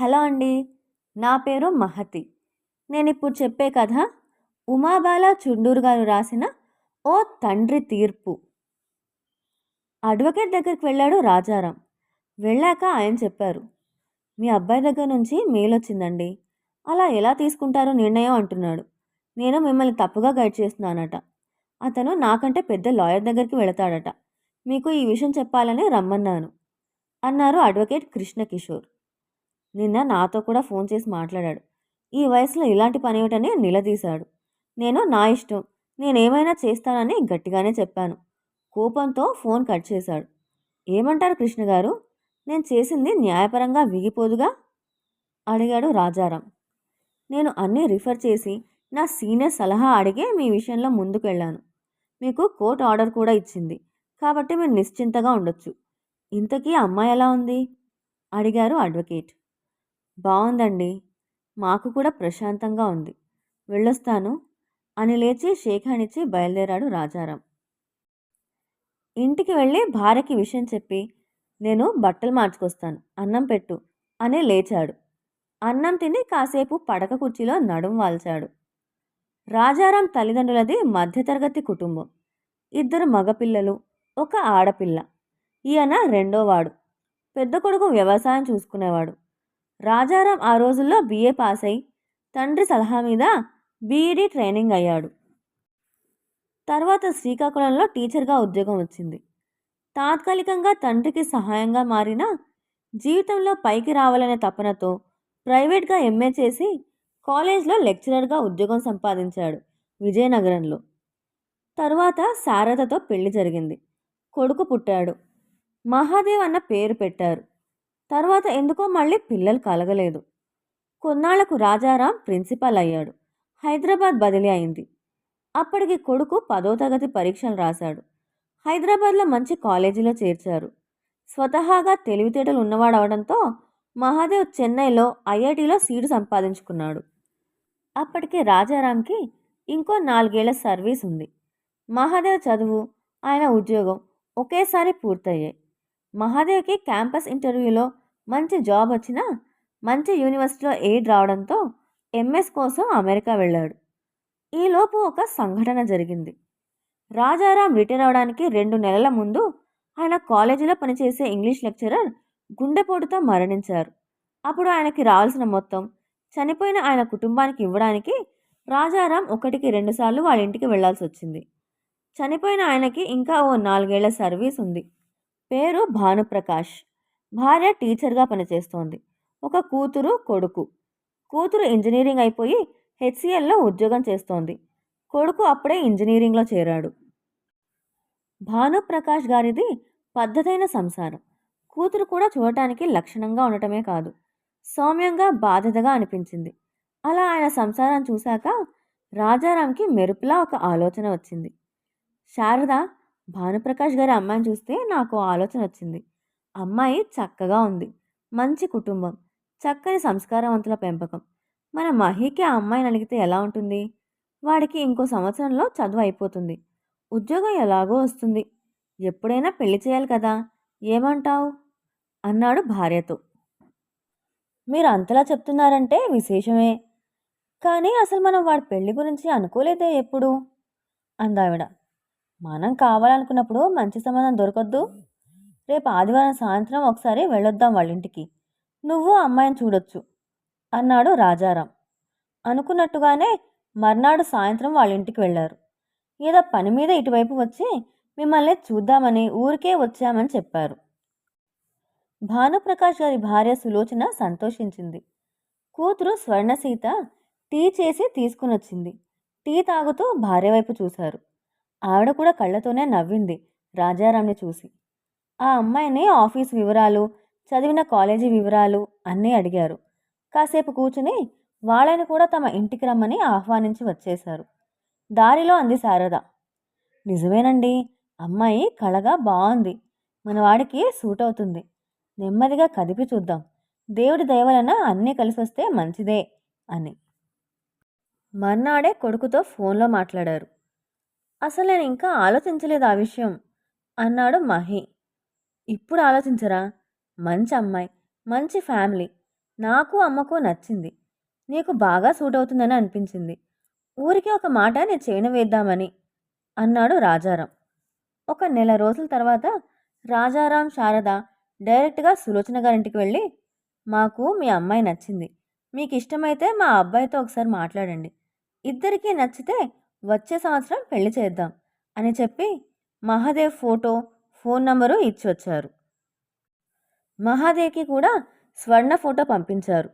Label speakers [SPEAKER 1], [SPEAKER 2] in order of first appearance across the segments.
[SPEAKER 1] Hello అండి నా పేరు మహతి. నేను ఇప్పుడు చెప్పే కథ ఉమాబాల చుండూరు గారు రాసిన ఓ తండ్రి తీర్పు. అడ్వకేట్ దగ్గరికి వెళ్ళాడు రాజారాం. వెళ్ళాక ఆయన చెప్పారు మీ అబ్బాయి దగ్గర నుంచి మెయిల్ వచ్చిందండి. అలా ఎలా తీసుకుంటారో నిర్ణయం అంటున్నాడు. నేను మిమ్మల్ని తప్పుగా గైడ్ చేస్తున్నానట. అతను నాకంటే పెద్ద లాయర్ దగ్గరికి వెళతాడట. మీకు ఈ విషయం చెప్పాలని రమ్మన్నాను అన్నారు అడ్వకేట్ కృష్ణ కిషోర్ నిన్న నాతో కూడా ఫోన్ చేసి మాట్లాడాడు. ఈ వయసులో ఇలాంటి పని ఏమిటని నిలదీశాడు. నేను నా ఇష్టం నేనేమైనా చేస్తానని గట్టిగానే చెప్పాను. కోపంతో ఫోన్ కట్ చేశాడు. ఏమంటారు కృష్ణ గారు? నేను చేసింది న్యాయపరంగా విగిపోదుగా? అడిగాడు రాజారాం. నేను అన్నీ రిఫర్ చేసి నా సీనియర్ సలహా అడిగే మీ విషయంలో ముందుకెళ్ళాను. మీకు కోర్ట్ ఆర్డర్ కూడా ఇచ్చింది. కాబట్టి మీరు నిశ్చింతగా ఉండొచ్చు. ఇంతకీ అమ్మాయి ఎలా ఉంది? అడిగారు అడ్వకేట్. బాగుందండి మాకు కూడా ప్రశాంతంగా ఉంది. వెళ్ళొస్తాను. అని లేచి శేఖానిచ్చి బయలుదేరాడు రాజారాం. ఇంటికి వెళ్ళి భార్యకి విషయం చెప్పి నేను బట్టలు మార్చుకొస్తాను. అన్నం పెట్టు అని లేచాడు. అన్నం తిని కాసేపు పడక కుర్చీలో నడుం వాల్చాడు. రాజారాం తల్లిదండ్రులది మధ్యతరగతి కుటుంబం. ఇద్దరు మగపిల్లలు ఒక ఆడపిల్ల. ఈయన రెండోవాడు. పెద్ద కొడుకు వ్యవసాయం చూసుకునేవాడు. రాజారాం ఆ రోజుల్లో బీఏ పాస్ అయి తండ్రి సలహా మీద బీఈడీ ట్రైనింగ్ అయ్యాడు. తర్వాత శ్రీకాకుళంలో టీచర్గా ఉద్యోగం వచ్చింది. తాత్కాలికంగా తండ్రికి సహాయంగా మారిన జీవితంలో పైకి రావాలనే తపనతో ప్రైవేట్గా ఎంఏ చేసి కాలేజ్లో లెక్చరర్గా ఉద్యోగం సంపాదించాడు విజయనగరంలో. తరువాత శారదతో పెళ్ళి జరిగింది. కొడుకు పుట్టాడు. మహాదేవ్ అన్న పేరు పెట్టారు. తర్వాత ఎందుకో మళ్ళీ పిల్లలు కలగలేదు. కొన్నాళ్ళకు రాజారాం ప్రిన్సిపాల్ అయ్యాడు. హైదరాబాద్ బదిలీ అయింది. అప్పటికి కొడుకు పదో తరగతి పరీక్షలు రాశాడు. హైదరాబాద్లో మంచి కాలేజీలో చేర్చారు. స్వతహాగా తెలివితేటలు ఉన్నవాడవడంతో మహాదేవ్ చెన్నైలో ఐఐటిలో సీటు సంపాదించుకున్నాడు. అప్పటికి రాజారాంకి ఇంకో నాలుగేళ్ళ సర్వీస్ ఉంది మహాదేవ్ చదువు ఆయన ఉద్యోగం ఒకేసారి పూర్తయ్యాయి. మహాదేవ్కి క్యాంపస్ ఇంటర్వ్యూలో మంచి జాబ్ వచ్చినా మంచి యూనివర్సిటీలో ఎయిడ్ రావడంతో ఎంఎస్ కోసం అమెరికా వెళ్ళాడు. ఈలోపు ఒక సంఘటన జరిగింది. రాజారాం రిటైర్ అవడానికి రెండు నెలల ముందు ఆయన కాలేజీలో పనిచేసే ఇంగ్లీష్ లెక్చరర్ గుండెపోటుతో మరణించారు. అప్పుడు ఆయనకి రావాల్సిన మొత్తం చనిపోయిన ఆయన కుటుంబానికి ఇవ్వడానికి రాజారాం ఒకటికి రెండుసార్లు వాళ్ళ ఇంటికి వెళ్ళాల్సి వచ్చింది. చనిపోయిన ఆయనకి ఇంకా ఓ నాలుగేళ్ళ సర్వీస్ ఉంది. పేరు భానుప్రకాష్. భార్య టీచర్గా పనిచేస్తోంది. ఒక కూతురు కొడుకు. కూతురు ఇంజనీరింగ్ అయిపోయి హెచ్సిఎల్లో ఉద్యోగం చేస్తోంది. కొడుకు అప్పుడే ఇంజనీరింగ్లో చేరాడు. భానుప్రకాష్ గారిది పద్ధతైన సంసారం. కూతురు కూడా చూడటానికి లక్షణంగా ఉండటమే కాదు. సౌమ్యంగా బాధ్యతగా అనిపించింది. అలా ఆయన సంసారం చూశాక రాజారాంకి మెరుపులా ఒక ఆలోచన వచ్చింది. శారద భానుప్రకాష్ గారి అమ్మాయిని చూస్తే నాకు ఆలోచన వచ్చింది. అమ్మాయి చక్కగా ఉంది. మంచి కుటుంబం. చక్కని సంస్కారవంతుల పెంపకం. మన మహికి ఆ అమ్మాయిని అడిగితే ఎలా ఉంటుంది? వాడికి ఇంకో సంవత్సరంలో చదువు అయిపోతుంది. ఉద్యోగం ఎలాగో వస్తుంది. ఎప్పుడైనా పెళ్ళి చేయాలి కదా? ఏమంటావు? అన్నాడు భార్యతో. మీరు అంతలా చెప్తున్నారంటే విశేషమే. కానీ అసలు మనం వాడి పెళ్ళి గురించి అనుకోలేదే ఎప్పుడు? అందావిడ. మనం కావాలనుకున్నప్పుడు మంచి సంబంధం దొరకద్దు. రేపు ఆదివారం సాయంత్రం ఒకసారి వెళ్ళొద్దాం వాళ్ళ ఇంటికి నువ్వు అమ్మాయిని చూడొచ్చు అన్నాడు రాజారాం. అనుకున్నట్టుగానే మర్నాడు సాయంత్రం వాళ్ళ ఇంటికి వెళ్ళారు. ఏదో పని మీద ఇటువైపు వచ్చి మిమ్మల్ని చూద్దామని ఊరికే వచ్చామని చెప్పారు. భానుప్రకాష్ గారి భార్య సులోచన సంతోషించింది. కూతురు స్వర్ణసీత టీ చేసి తీసుకుని వచ్చింది టీ తాగుతూ భార్య వైపు చూశారు. ఆవిడ కూడా కళ్ళతోనే నవ్వింది రాజారాంని చూసి. ఆ అమ్మాయిని ఆఫీస్ వివరాలు చదివిన కాలేజీ వివరాలు అన్నీ అడిగారు. కాసేపు కూర్చుని వాళ్ళని కూడా తమ ఇంటికి రమ్మని ఆహ్వానించి వచ్చేశారు. దారిలో అంది శారద. నిజమేనండి అమ్మాయి కళగా బాగుంది మన వాడికి సూట్ అవుతుంది నెమ్మదిగా కదిపి చూద్దాం. దేవుడి దయవలన అన్నీ కలిసి వస్తే మంచిదే అని. మర్నాడే కొడుకుతో ఫోన్లో మాట్లాడారు. అసలు నేను ఇంకా ఆలోచించలేదు ఆ విషయం. అన్నాడు మహి. ఇప్పుడు ఆలోచించరా? మంచి అమ్మాయి మంచి ఫ్యామిలీ. నాకు అమ్మకు నచ్చింది. నీకు బాగా సూట్ అవుతుందని అనిపించింది. ఊరికి ఒక మాట నేను చేయను వేద్దామని అన్నాడు రాజారాం. ఒక నెల రోజుల తర్వాత రాజారాం శారద డైరెక్ట్గా సులోచన గారింటికి వెళ్ళి మాకు మీ అమ్మాయి నచ్చింది. మీకు ఇష్టమైతే మా అబ్బాయితో ఒకసారి మాట్లాడండి. ఇద్దరికీ నచ్చితే వచ్చే సంవత్సరం పెళ్ళి చేద్దాం అని చెప్పి మహాదేవ్ ఫోటో ఫోన్ నంబరు ఇచ్చి వచ్చారు మహాదేవ్కి కూడా స్వర్ణ ఫోటో పంపించారు.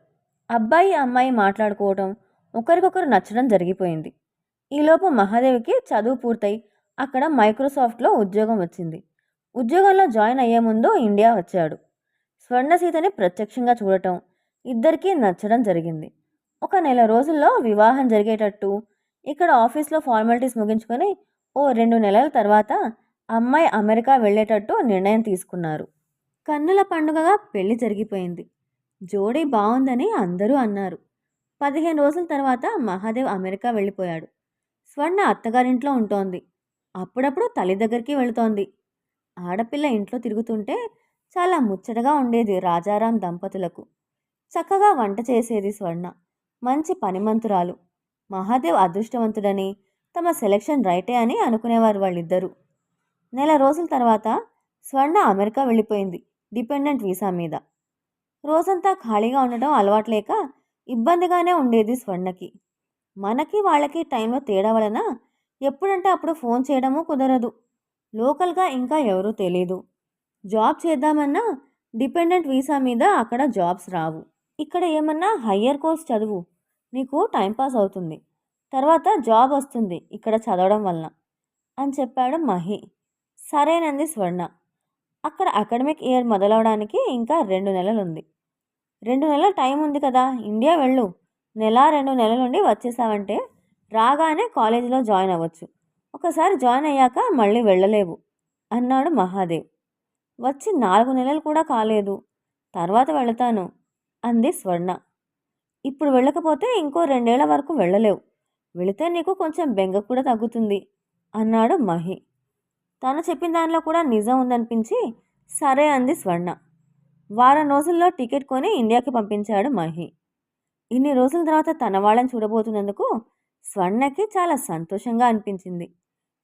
[SPEAKER 1] అబ్బాయి అమ్మాయి మాట్లాడుకోవటం ఒకరికొకరు నచ్చడం జరిగిపోయింది. ఈలోపు మహాదేవికి చదువు పూర్తయి అక్కడ మైక్రోసాఫ్ట్లో ఉద్యోగం వచ్చింది. ఉద్యోగంలో జాయిన్ అయ్యే ముందు ఇండియా వచ్చాడు. స్వర్ణ సీతని ప్రత్యక్షంగా చూడటం ఇద్దరికీ నచ్చడం జరిగింది. ఒక నెల రోజుల్లో వివాహం జరిగేటట్టు ఇక్కడ ఆఫీస్లో ఫార్మాలిటీస్ ముగించుకొని ఓ రెండు నెలల తర్వాత అమ్మాయి అమెరికా వెళ్ళేటట్టు నిర్ణయం తీసుకున్నారు. కన్నుల పండుగగా పెళ్ళి జరిగిపోయింది. జోడీ బాగుందని అందరూ అన్నారు. పదిహేను రోజుల తర్వాత మహాదేవ్ అమెరికా వెళ్ళిపోయాడు. స్వర్ణ అత్తగారింట్లో ఉంటోంది. అప్పుడప్పుడు తల్లి దగ్గరికి వెళుతోంది. ఆడపిల్ల ఇంట్లో తిరుగుతుంటే చాలా ముచ్చటగా ఉండేది రాజారాం దంపతులకు. చక్కగా వంట చేసేది స్వర్ణ. మంచి పనిమంతురాలు. మహాదేవ్ అదృష్టవంతుడని తమ సెలక్షన్ రైటే అని అనుకునేవారు వాళ్ళిద్దరూ. నెల రోజుల తర్వాత స్వర్ణ అమెరికా వెళ్ళిపోయింది డిపెండెంట్ వీసా మీద. రోజంతా ఖాళీగా ఉండటం అలవాట్లేక ఇబ్బందిగానే ఉండేది స్వర్ణకి. మనకి వాళ్ళకి టైంలో తేడా వలన ఎప్పుడంటే అప్పుడు ఫోన్ చేయడము కుదరదు. లోకల్గా ఇంకా ఎవరూ తెలీదు. జాబ్ చేద్దామన్నా డిపెండెంట్ వీసా మీద అక్కడ జాబ్స్ రావు. ఇక్కడ ఏమన్నా హయ్యర్ కోర్స్ చదువు నీకు టైంపాస్ అవుతుంది. తర్వాత జాబ్ వస్తుంది ఇక్కడ చదవడం వలన అని చెప్పాడు మహి. సరేనంది స్వర్ణ. అక్కడ అకాడమిక్ ఇయర్ మొదలవడానికి ఇంకా రెండు నెలలు ఉంది రెండు నెలల టైం ఉంది కదా ఇండియా వెళ్ళు. నెల రెండు నెలల నుండి వచ్చేసావంటే రాగానే కాలేజీలో జాయిన్ అవ్వచ్చు. ఒకసారి జాయిన్ అయ్యాక మళ్ళీ వెళ్ళలేవు అన్నాడు మహాదేవ్. వచ్చి నాలుగు నెలలు కూడా కాలేదు. తర్వాత వెళతాను అంది స్వర్ణ. ఇప్పుడు వెళ్ళకపోతే ఇంకో రెండేళ్ళ వరకు వెళ్ళలేవు. వెళితే నీకు కొంచెం బెంగ కూడా తగ్గుతుంది అన్నాడు మహి. తను చెప్పిన దానిలో కూడా నిజం ఉందనిపించి సరే అంది స్వర్ణ. వారం రోజుల్లో టికెట్ కొని ఇండియాకి పంపించాడు మహి. ఇన్ని రోజుల తర్వాత తన వాళ్ళని చూడబోతున్నందుకు స్వర్ణకి చాలా సంతోషంగా అనిపించింది.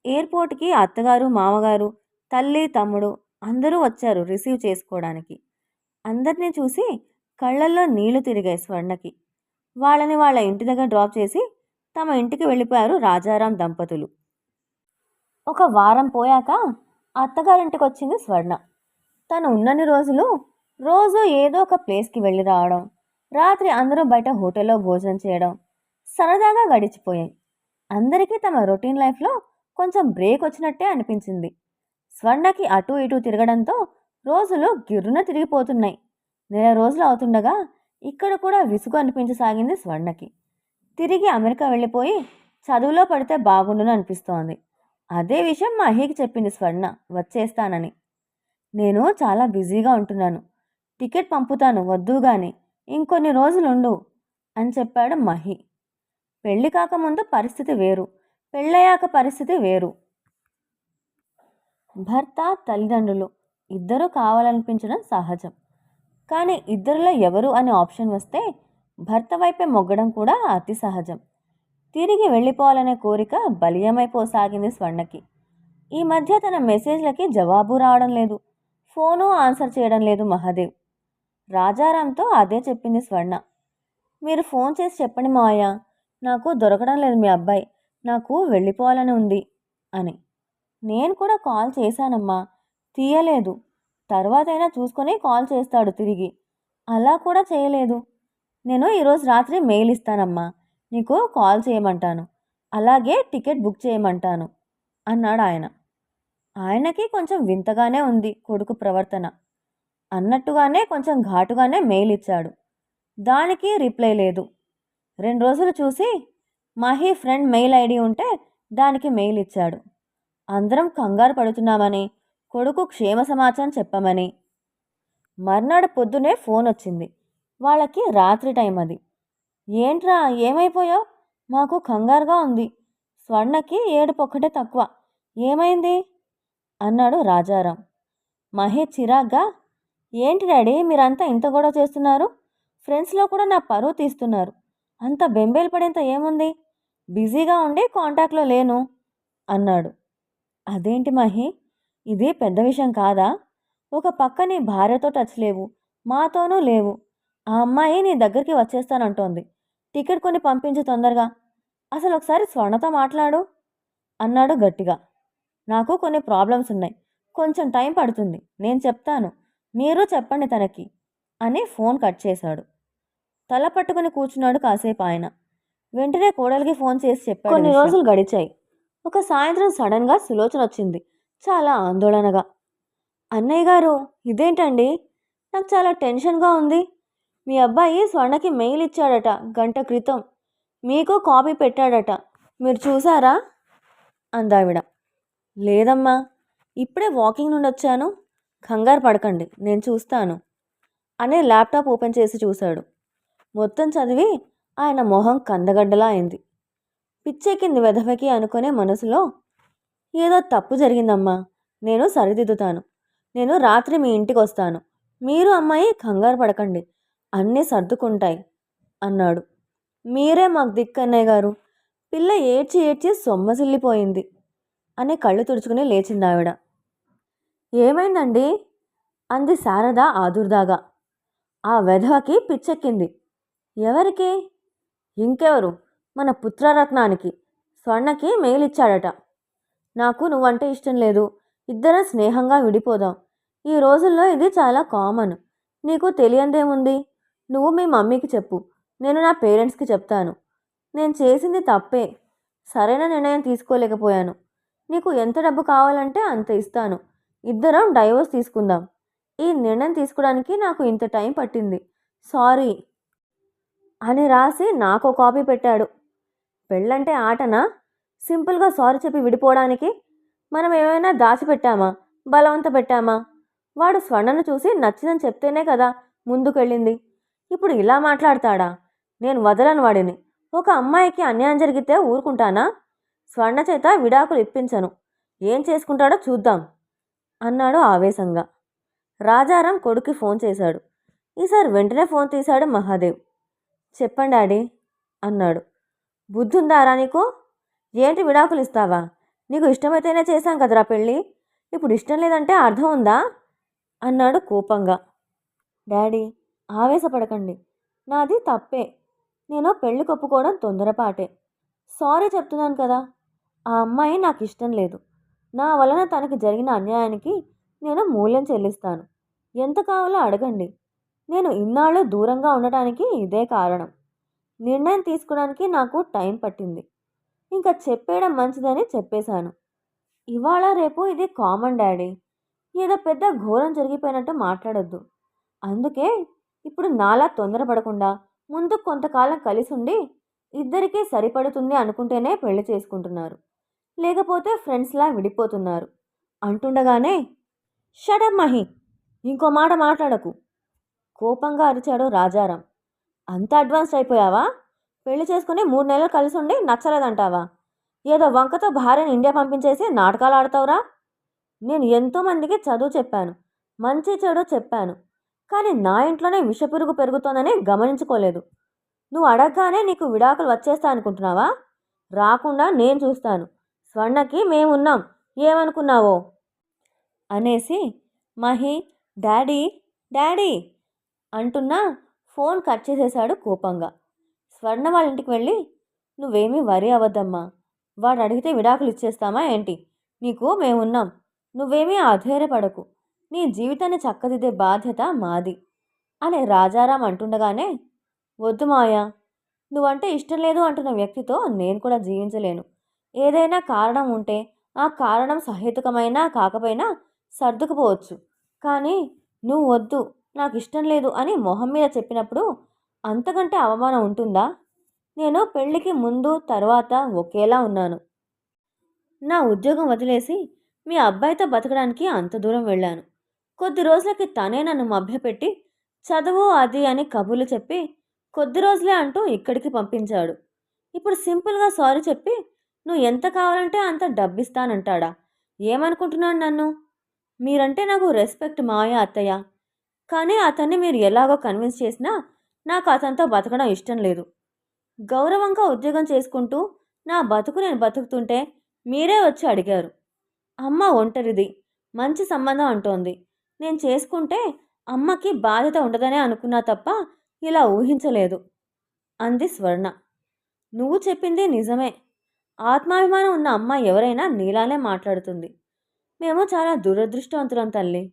[SPEAKER 1] ఎయిర్పోర్ట్కి అత్తగారు మామగారు తల్లి తమ్ముడు అందరూ వచ్చారు రిసీవ్ చేసుకోవడానికి. అందరినీ చూసి కళ్ళల్లో నీళ్ళు తిరిగాయి స్వర్ణకి. వాళ్ళని వాళ్ళ ఇంటి దగ్గర డ్రాప్ చేసి తమ ఇంటికి వెళ్ళిపోయారు రాజారాం దంపతులు. ఒక వారం పోయాక అత్తగారింటికి వచ్చింది స్వర్ణ. తను ఉన్నన్ని రోజులు రోజు ఏదో ఒక ప్లేస్కి వెళ్ళి రావడం రాత్రి అందరూ బయట హోటల్లో భోజనం చేయడం సరదాగా గడిచిపోయాయి. అందరికీ తమ రొటీన్ లైఫ్లో కొంచెం బ్రేక్ వచ్చినట్టే అనిపించింది. స్వర్ణకి అటు ఇటు తిరగడంతో రోజులు గిర్రున తిరిగిపోతున్నాయి. నెల రోజులు అవుతుండగా ఇక్కడ కూడా విసుగు అనిపించసాగింది స్వర్ణకి. తిరిగి అమెరికా వెళ్ళిపోయి చదువులో పడితే బాగుండును అనిపిస్తోంది. అదే విషయం మహికి చెప్పింది స్వర్ణ. వచ్చేస్తానని. నేను చాలా బిజీగా ఉంటున్నాను. టికెట్ పంపుతాను వద్దు కానీ ఇంకొన్ని రోజులుండు అని చెప్పాడు మహి. పెళ్ళి కాకముందు పరిస్థితి వేరు. పెళ్ళయ్యాక పరిస్థితి వేరు. భర్త తల్లిదండ్రులు ఇద్దరూ కావాలనిపించడం సహజం. కానీ ఇద్దరిలో ఎవరు అనే ఆప్షన్ వస్తే భర్త వైపే మొగ్గడం కూడా అతి సహజం. తిరిగి వెళ్ళిపోవాలనే కోరిక బలీయమైపోసాగింది స్వర్ణకి. ఈ మధ్య తన మెసేజ్లకి జవాబు రావడం లేదు. ఫోను ఆన్సర్ చేయడం లేదు మహాదేవ్. రాజారాంతో అదే చెప్పింది స్వర్ణ. మీరు ఫోన్ చేసి చెప్పండి మావయ్య. నాకు దొరకడం లేదు మీ అబ్బాయి. నాకు వెళ్ళిపోవాలని ఉంది అని. నేను కూడా కాల్ చేశానమ్మా. తీయలేదు. తర్వాతైనా చూసుకొని కాల్ చేస్తాడు తిరిగి. అలా కూడా చేయలేదు. నేను ఈరోజు రాత్రి మెయిల్ ఇస్తానమ్మా. నీకు కాల్ చేయమంటాను. అలాగే టికెట్ బుక్ చేయమంటాను అన్నాడు ఆయన. ఆయనకి కొంచెం వింతగానే ఉంది కొడుకు ప్రవర్తన. అన్నట్టుగానే కొంచెం ఘాటుగానే మెయిల్ ఇచ్చాడు. దానికి రిప్లై లేదు. రెండు రోజులు చూసి మహి ఫ్రెండ్ మెయిల్ ఐడి ఉంటే దానికి మెయిల్ ఇచ్చాడు. అందరం కంగారు పడుతున్నామని కొడుకు క్షేమ సమాచారం చెప్పమని. మర్నాడు పొద్దునే ఫోన్ వచ్చింది. వాళ్ళకి రాత్రి టైం అది. ఏంట్రా ఏమైపోయావు? మాకు కంగారుగా ఉంది. స్వర్ణకి ఏడుపొక్కటే తక్కువ. ఏమైంది? అన్నాడు రాజారాం. మహేష్ చిరాగ్గా ఏంటి డాడీ మీరంతా ఇంత గొడవ చేస్తున్నారు? ఫ్రెండ్స్లో కూడా నా పరువు తీస్తున్నారు. అంత బెంబేలు పడేంత ఏముంది? బిజీగా ఉండి కాంటాక్ట్లో లేను. అన్నాడు. అదేంటి మహి? ఇది పెద్ద విషయం కాదా? ఒక పక్క నీ భార్యతో టచ్ లేవు మాతోనూ లేవు. ఆ అమ్మాయి నీ దగ్గరికి వచ్చేస్తానంటోంది. టికెట్ కొని పంపించు తొందరగా. అసలు ఒకసారి స్వర్ణతో మాట్లాడు? అన్నాడు గట్టిగా. నాకు కొన్ని ప్రాబ్లమ్స్ ఉన్నాయి. కొంచెం టైం పడుతుంది. నేను చెప్తాను. మీరు చెప్పండి తనకి అని ఫోన్ కట్ చేశాడు. తల పట్టుకుని కూర్చున్నాడు కాసేపు ఆయన. వెంటనే కోడలికి ఫోన్ చేసి చెప్పాడు కొన్ని రోజులు గడిచాయి. ఒక సాయంత్రం సడన్గా సులోచన వచ్చింది చాలా ఆందోళనగా. అన్నయ్య గారు ఇదేంటండి? నాకు చాలా టెన్షన్గా ఉంది. మీ అబ్బాయి స్వర్ణకి మెయిల్ ఇచ్చాడట గంట క్రితం. మీకు కాపీ పెట్టాడట. మీరు చూసారా? అందావిడ. లేదమ్మా ఇప్పుడే వాకింగ్ నుండి వచ్చాను. కంగారు పడకండి నేను చూస్తాను. అనే ల్యాప్టాప్ ఓపెన్ చేసి చూశాడు. మొత్తం చదివి ఆయన మొహం కందగడ్డలా అయింది. పిచ్చెక్కింది వెధవకి అనుకునే మనసులో ఏదో తప్పు జరిగిందమ్మా. నేను సరిదిద్దుతాను. నేను రాత్రి మీ ఇంటికి వస్తాను మీరు అమ్మాయి కంగారు పడకండి. అన్నీ సర్దుకుంటాయి అన్నాడు. మీరే మాకు దిక్కన్నయ్య గారు. పిల్ల ఏడ్చి ఏడ్చి సొమ్మసిల్లిపోయింది అని కళ్ళు తుడుచుకుని లేచింది ఆవిడ ఏమైందండి? అంది శారద ఆదుర్దాగా. ఆ వెధవకి పిచ్చెక్కింది. ఎవరికి? ఇంకెవరు? మన పుత్రరత్నానికి. స్వర్ణకి మెయిల్ ఇచ్చాడట నాకు నువ్వంటే ఇష్టం లేదు. ఇద్దరం స్నేహంగా విడిపోదాం. ఈ రోజుల్లో ఇది చాలా కామన్. నీకు తెలియందేముంది? నువ్వు మీ మమ్మీకి చెప్పు. నేను నా పేరెంట్స్కి చెప్తాను. నేను చేసింది తప్పే. సరైన నిర్ణయం తీసుకోలేకపోయాను. నీకు ఎంత డబ్బు కావాలంటే అంత ఇస్తాను. ఇద్దరం డైవోర్స్ తీసుకుందాం. ఈ నిర్ణయం తీసుకోవడానికి నాకు ఇంత టైం పట్టింది. సారీ. అని రాసి నాకు కాపీ పెట్టాడు. పెళ్ళంటే ఆటనా? సింపుల్గా సారీ చెప్పి విడిపోవడానికి మనం ఏమైనా దాచిపెట్టామా? బలవంత పెట్టామా వాడు స్వర్ణను చూసి నచ్చిందని చెప్తేనే కదా ముందుకెళ్ళింది. ఇప్పుడు ఇలా మాట్లాడతాడా? నేను వదలను వాడిని. ఒక అమ్మాయికి అన్యాయం జరిగితే ఊరుకుంటానా? స్వర్ణ చేత విడాకులు ఇప్పించను. ఏం చేసుకుంటాడో చూద్దాం అన్నాడు ఆవేశంగా. రాజారాం కొడుక్కి ఫోన్ చేశాడు. ఈసారి వెంటనే ఫోన్ తీశాడు మహాదేవ్. చెప్పండి డాడీ అన్నాడు. బుద్ధుందారా నీకు? ఏంటి విడాకులు ఇస్తావా? నీకు ఇష్టమైతేనే చేశాం కదరా పెళ్ళి? ఇప్పుడు ఇష్టం లేదంటే అర్థం ఉందా? అన్నాడు కోపంగా. డాడీ ఆవేశపడకండి. నాది తప్పే. నేను పెళ్ళి కొప్పుకోవడం తొందరపాటే. సారీ చెప్తున్నాను కదా. ఆ అమ్మాయి నాకు ఇష్టం లేదు. నా వలన తనకి జరిగిన అన్యాయానికి నేను మూల్యం చెల్లిస్తాను. ఎంత కావాలో అడగండి. నేను ఇన్నాళ్ళు దూరంగా ఉండటానికి ఇదే కారణం. నిర్ణయం తీసుకోవడానికి నాకు టైం పట్టింది. ఇంకా చెప్పేయడం మంచిదని చెప్పేశాను. ఇవాళ రేపు ఇది కామన్ డాడీ. ఏదో పెద్ద ఘోరం జరిగిపోయినట్టు మాట్లాడొద్దు. అందుకే ఇప్పుడు నాలా తొందరపడకుండా ముందు కొంతకాలం కలిసి ఉండి ఇద్దరికీ సరిపడుతుంది అనుకుంటేనే పెళ్ళి చేసుకుంటున్నారు. లేకపోతే ఫ్రెండ్స్లా విడిపోతున్నారు. అంటుండగానే షడప్ మహి ఇంకో మాట మాట్లాడకు. కోపంగా అరిచాడు రాజారాం. అంత అడ్వాన్స్ అయిపోయావా? పెళ్ళి చేసుకుని మూడు నెలలు కలిసి ఉండి నచ్చలేదంటావా? ఏదో వంకతో భార్యను ఇండియా పంపించేసి నాటకాలు ఆడతావురా నేను ఎంతోమందికి చదువు చెప్పాను మంచి చెడు చెప్పాను కానీ నా ఇంట్లోనే విషపురుగు పెరుగుతోందని గమనించుకోలేదు. నువ్వు అడగగానే నీకు విడాకులు వచ్చేస్తా అనుకుంటున్నావా రాకుండా నేను చూస్తాను స్వర్ణకి మేమున్నాం ఏమనుకున్నావో? అనేసి మహి డాడీ డాడీ అంటున్నా ఫోన్ కట్ చేసేశాడు కోపంగా. స్వర్ణ వాళ్ళ ఇంటికి వెళ్ళి నువ్వేమీ వరి అవ్వద్దమ్మా. వాడు అడిగితే విడాకులు ఇచ్చేస్తామా ఏంటి? నీకు మేమున్నాం. నువ్వేమీ అధైర్యపడకు నీ జీవితాన్ని చక్కదిద్దే బాధ్యత మాది. అని రాజారాం అంటుండగానే వద్దు మాయా నువ్వంటే ఇష్టం లేదు అంటున్న వ్యక్తితో నేను కూడా జీవించలేను. ఏదైనా కారణం ఉంటే ఆ కారణం సహేతుకమైనా కాకపోయినా సర్దుకుపోవచ్చు. కానీ నువ్వు వద్దు. నాకు ఇష్టం లేదు అని మొహం మీద చెప్పినప్పుడు అంతకంటే అవమానం ఉంటుందా? నేను పెళ్ళికి ముందు తర్వాత ఒకేలా ఉన్నాను. నా ఉద్యోగం వదిలేసి మీ అబ్బాయితో బతకడానికి అంత దూరం వెళ్ళాను. కొద్ది రోజులకి తనే నన్ను మభ్యపెట్టి చదువు అది అని కబుర్లు చెప్పి కొద్ది రోజులే అంటూ ఇక్కడికి పంపించాడు. ఇప్పుడు సింపుల్గా సారీ చెప్పి నువ్వు ఎంత కావాలంటే అంత డబ్బిస్తానంటాడా? ఏమనుకుంటున్నాను నన్ను? మీరంటే నాకు రెస్పెక్ట్ మాయ అత్తయ్య. కానీ అతన్ని మీరు ఎలాగో కన్విన్స్ చేసినా నాకు అతనితో బతకడం ఇష్టం లేదు. గౌరవంగా ఉద్యోగం చేసుకుంటూ నా బతుకు నేను బతుకుతుంటే మీరే వచ్చి అడిగారు. అమ్మ ఒంటరిది మంచి సంబంధం అంటోంది. నేను చేసుకుంటే అమ్మకి బాధ్యత ఉండదనే అనుకున్నా తప్ప ఇలా ఊహించలేదు. అంది స్వర్ణ. నువ్వు చెప్పింది నిజమే. ఆత్మాభిమానం ఉన్న అమ్మ ఎవరైనా నీలానే మాట్లాడుతుంది. మేము చాలా దురదృష్టవంతులం తల్లి.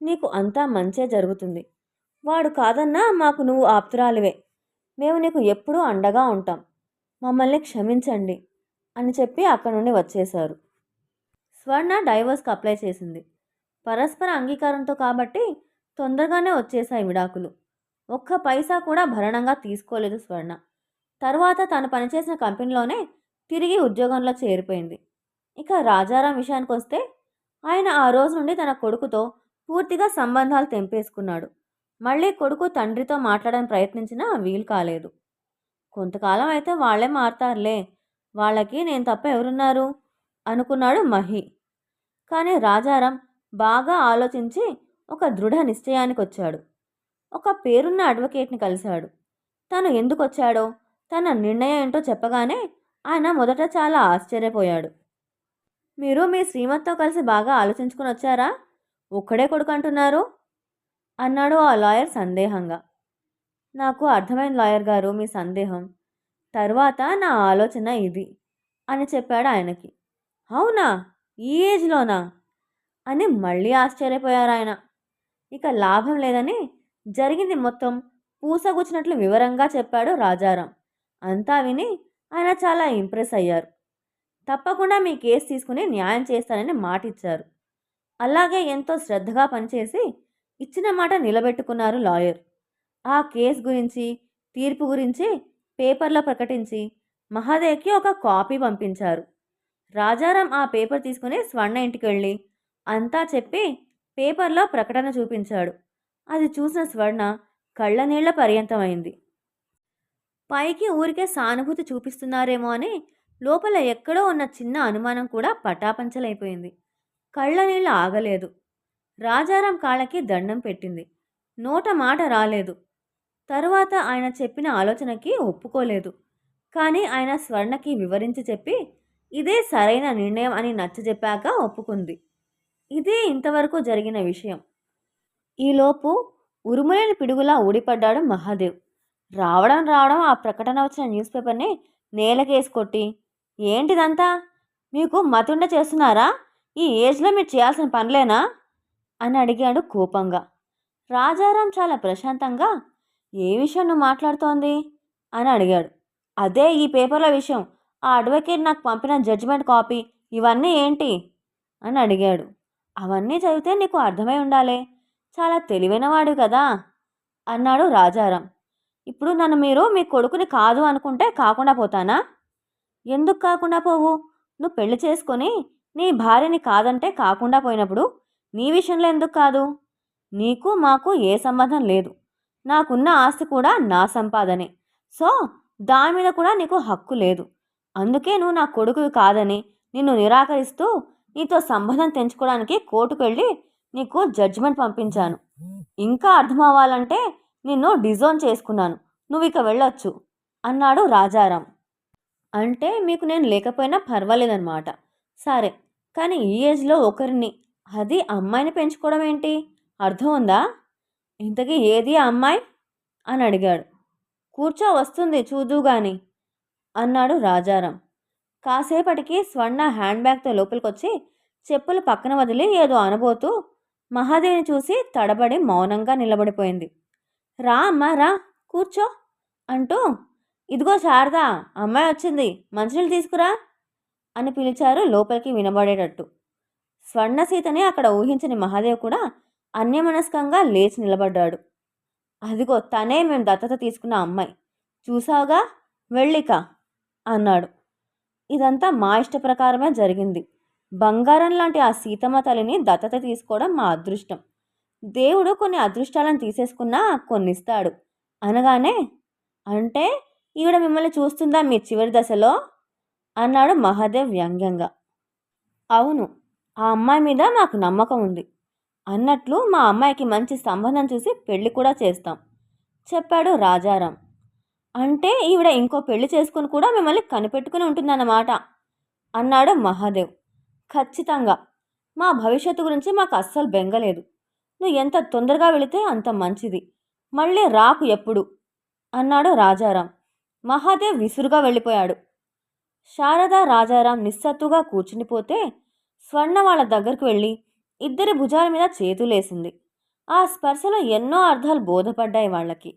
[SPEAKER 1] నీకు అంతా మంచే జరుగుతుంది. వాడు కాదన్నా మాకు నువ్వు ఆప్తురాలివే. మేము నీకు ఎప్పుడూ అండగా ఉంటాం. మమ్మల్ని క్షమించండి అని చెప్పి అక్కడి నుండి వచ్చేశారు. స్వర్ణ డైవర్స్కి అప్లై చేసింది. పరస్పర అంగీకారంతో కాబట్టి తొందరగానే వచ్చేశాయి విడాకులు. ఒక్క పైసా కూడా భరణంగా తీసుకోలేదు స్వర్ణ. తర్వాత తను పనిచేసిన కంపెనీలోనే తిరిగి ఉద్యోగంలో చేరిపోయింది. ఇక రాజారాం విషయానికి వస్తే ఆయన ఆ రోజు నుండి తన కొడుకుతో పూర్తిగా సంబంధాలు తెంపేసుకున్నాడు. మళ్ళీ కొడుకు తండ్రితో మాట్లాడడానికి ప్రయత్నించినా వీలు కాలేదు. కొంతకాలం అయితే వాళ్ళే మారుతారులే. వాళ్ళకి నేను తప్ప ఎవరున్నారు? అనుకున్నాడు మహి. కానీ రాజారాం బాగా ఆలోచించి ఒక దృఢ నిశ్చయానికి వచ్చాడు ఒక పేరున్న అడ్వకేట్ని కలిశాడు. తను ఎందుకు వచ్చాడో తన నిర్ణయం ఏంటో చెప్పగానే ఆయన మొదట చాలా ఆశ్చర్యపోయాడు. మీరు మీ శ్రీమతితో కలిసి బాగా ఆలోచించుకుని వచ్చారా ఒక్కడే కొడుకు అంటున్నారు అన్నాడు ఆ లాయర్ సందేహంగా. నాకు అర్థమైన లాయర్ గారు మీ సందేహం. తర్వాత నా ఆలోచన ఇది అని చెప్పాడు ఆయనకి. అవునా? ఈ ఏజ్లోనా? అని మళ్ళీ ఆశ్చర్యపోయారు ఆయన ఇక లాభం లేదని జరిగింది మొత్తం పూసగుచ్చినట్లు వివరంగా చెప్పాడు రాజారాం. అంతా విని ఆయన చాలా ఇంప్రెస్ అయ్యారు. తప్పకుండా మీ కేసు తీసుకుని న్యాయం చేస్తానని మాటిచ్చారు. అలాగే ఎంతో శ్రద్ధగా పనిచేసి ఇచ్చిన మాట నిలబెట్టుకున్నారు లాయర్. ఆ కేసు గురించి తీర్పు గురించి పేపర్లో ప్రకటించి మహాదేవ్కి ఒక కాపీ పంపించారు. రాజారాం ఆ పేపర్ తీసుకుని స్వర్ణ ఇంటికి వెళ్ళి అంతా చెప్పి పేపర్లో ప్రకటన చూపించాడు. అది చూసిన స్వర్ణ కళ్ళనీళ్ళ పర్యంతమైంది. పైకి ఊరికే సానుభూతి చూపిస్తున్నారేమో అని లోపల ఎక్కడో ఉన్న చిన్న అనుమానం కూడా పటాపంచలైపోయింది. కళ్ళనీళ్ళు ఆగలేదు. రాజారాం కాళ్ళకి దండం పెట్టింది. నోట మాట రాలేదు. తరువాత ఆయన చెప్పిన ఆలోచనకి ఒప్పుకోలేదు. కానీ ఆయన స్వర్ణకి వివరించి చెప్పి ఇదే సరైన నిర్ణయం అని నచ్చజెప్పాక ఒప్పుకుంది. ఇదే ఇంతవరకు జరిగిన విషయం. ఈలోపు ఉరుములేని పిడుగులా ఊడిపడ్డాడు మహాదేవ్. రావడం రావడం ఆ ప్రకటన వచ్చిన న్యూస్ పేపర్ని నేలకేసి కొట్టి ఏంటిదంతా? మీకు మతుండ చేస్తున్నారా? ఈ ఏజ్లో మీరు చేయాల్సిన పనులేనా? అని అడిగాడు కోపంగా. రాజారాం చాలా ప్రశాంతంగా ఏ విషయం నువ్వు మాట్లాడుతోంది? అని అడిగాడు. అదే ఈ పేపర్ల విషయం. ఆ అడ్వకేట్ నాకు పంపిన జడ్జిమెంట్ కాపీ. ఇవన్నీ ఏంటి? అని అడిగాడు. అవన్నీ చదివితే నీకు అర్థమై ఉండాలి. చాలా తెలివైనవాడు కదా అన్నాడు రాజారాం. ఇప్పుడు నన్ను మీరు మీ కొడుకుని కాదు అనుకుంటే కాకుండా పోతానా? ఎందుకు కాకుండా పోవు? నువ్వు పెళ్ళి చేసుకొని నీ భార్యని కాదంటే కాకుండా పోయినప్పుడు నీ విషయంలో ఎందుకు కాదు? నీకు మాకు ఏ సంబంధం లేదు. నాకున్న ఆస్తి కూడా నా సంపాదనే. సో దాని మీద కూడా నీకు హక్కు లేదు. అందుకే నువ్వు నా కొడుకు కాదని నిన్ను నిరాకరిస్తూ నీతో సంబంధం తెంచుకోవడానికి కోర్టుకు వెళ్ళి నీకు జడ్జిమెంట్ పంపించాను. ఇంకా అర్థం అవ్వాలంటే నిన్ను డిజోన్ చేసుకున్నాను. నువ్వు ఇక వెళ్ళొచ్చు అన్నాడు రాజారాం. అంటే మీకు నేను లేకపోయినా పర్వాలేదన్నమాట. సరే కానీ ఈ ఏజ్లో ఒకరిని అది అమ్మాయిని పెంచుకోవడం ఏంటి? అర్థం ఉందా? ఇంతకీ ఏది ఆ అమ్మాయి? అని అడిగాడు. కూర్చో వస్తుంది చూదు గాని అన్నాడు రాజారాం. కాసేపటికి స్వర్ణ హ్యాండ్ బ్యాగ్తో లోపలికొచ్చి చెప్పులు పక్కన వదిలి ఏదో అనబోతూ మహాదేవిని చూసి తడబడి మౌనంగా నిలబడిపోయింది. రా అమ్మా రా కూర్చో అంటూ ఇదిగో శారదా అమ్మాయి వచ్చింది మంచినీళ్ళు తీసుకురా అని పిలిచారు లోపలికి వినబడేటట్టు. స్వర్ణసీతని అక్కడ ఊహించని మహాదేవ్ కూడా అన్యమనస్కంగా లేచి నిలబడ్డాడు. అదిగో తనే మేము దత్తత తీసుకున్న అమ్మాయి. చూసావుగా? వెళ్ళిక అన్నాడు. ఇదంతా మా ఇష్ట ప్రకారమే జరిగింది. బంగారం లాంటి ఆ సీతమ్మ తల్లిని దత్తత తీసుకోవడం మా అదృష్టం. దేవుడు కొన్ని అదృష్టాలను తీసేసుకున్నా కొన్ని ఇస్తాడు అనగానే అంటే ఈవిడ మిమ్మల్ని చూస్తుందా మీ చివరి దశలో? అన్నాడు మహాదేవ్ వ్యంగ్యంగా. అవును ఆ అమ్మాయి మీద మాకు నమ్మకం ఉంది. అన్నట్లు మా అమ్మాయికి మంచి సంబంధం చూసి పెళ్ళి కూడా చేస్తాం. చెప్పాడు రాజారాం. అంటే ఈవిడ ఇంకో పెళ్ళి చేసుకుని కూడా మిమ్మల్ని కనిపెట్టుకుని ఉంటుందన్నమాట అన్నాడు మహాదేవ్. ఖచ్చితంగా. మా భవిష్యత్తు గురించి మాకు అస్సలు బెంగలేదు నువ్వు ఎంత తొందరగా వెళితే అంత మంచిది. మళ్ళీ రాకు ఎప్పుడు? అన్నాడు రాజారాం. మహాదేవ్ విసురుగా వెళ్ళిపోయాడు. శారద రాజారాం నిస్సత్తుగా కూర్చునిపోతే స్వర్ణ వాళ్ళ దగ్గరకు వెళ్ళి ఇద్దరి భుజాల మీద చేతులేసింది. ఆ స్పర్శలో ఎన్నో అర్థాలు బోధపడ్డాయి వాళ్ళకి.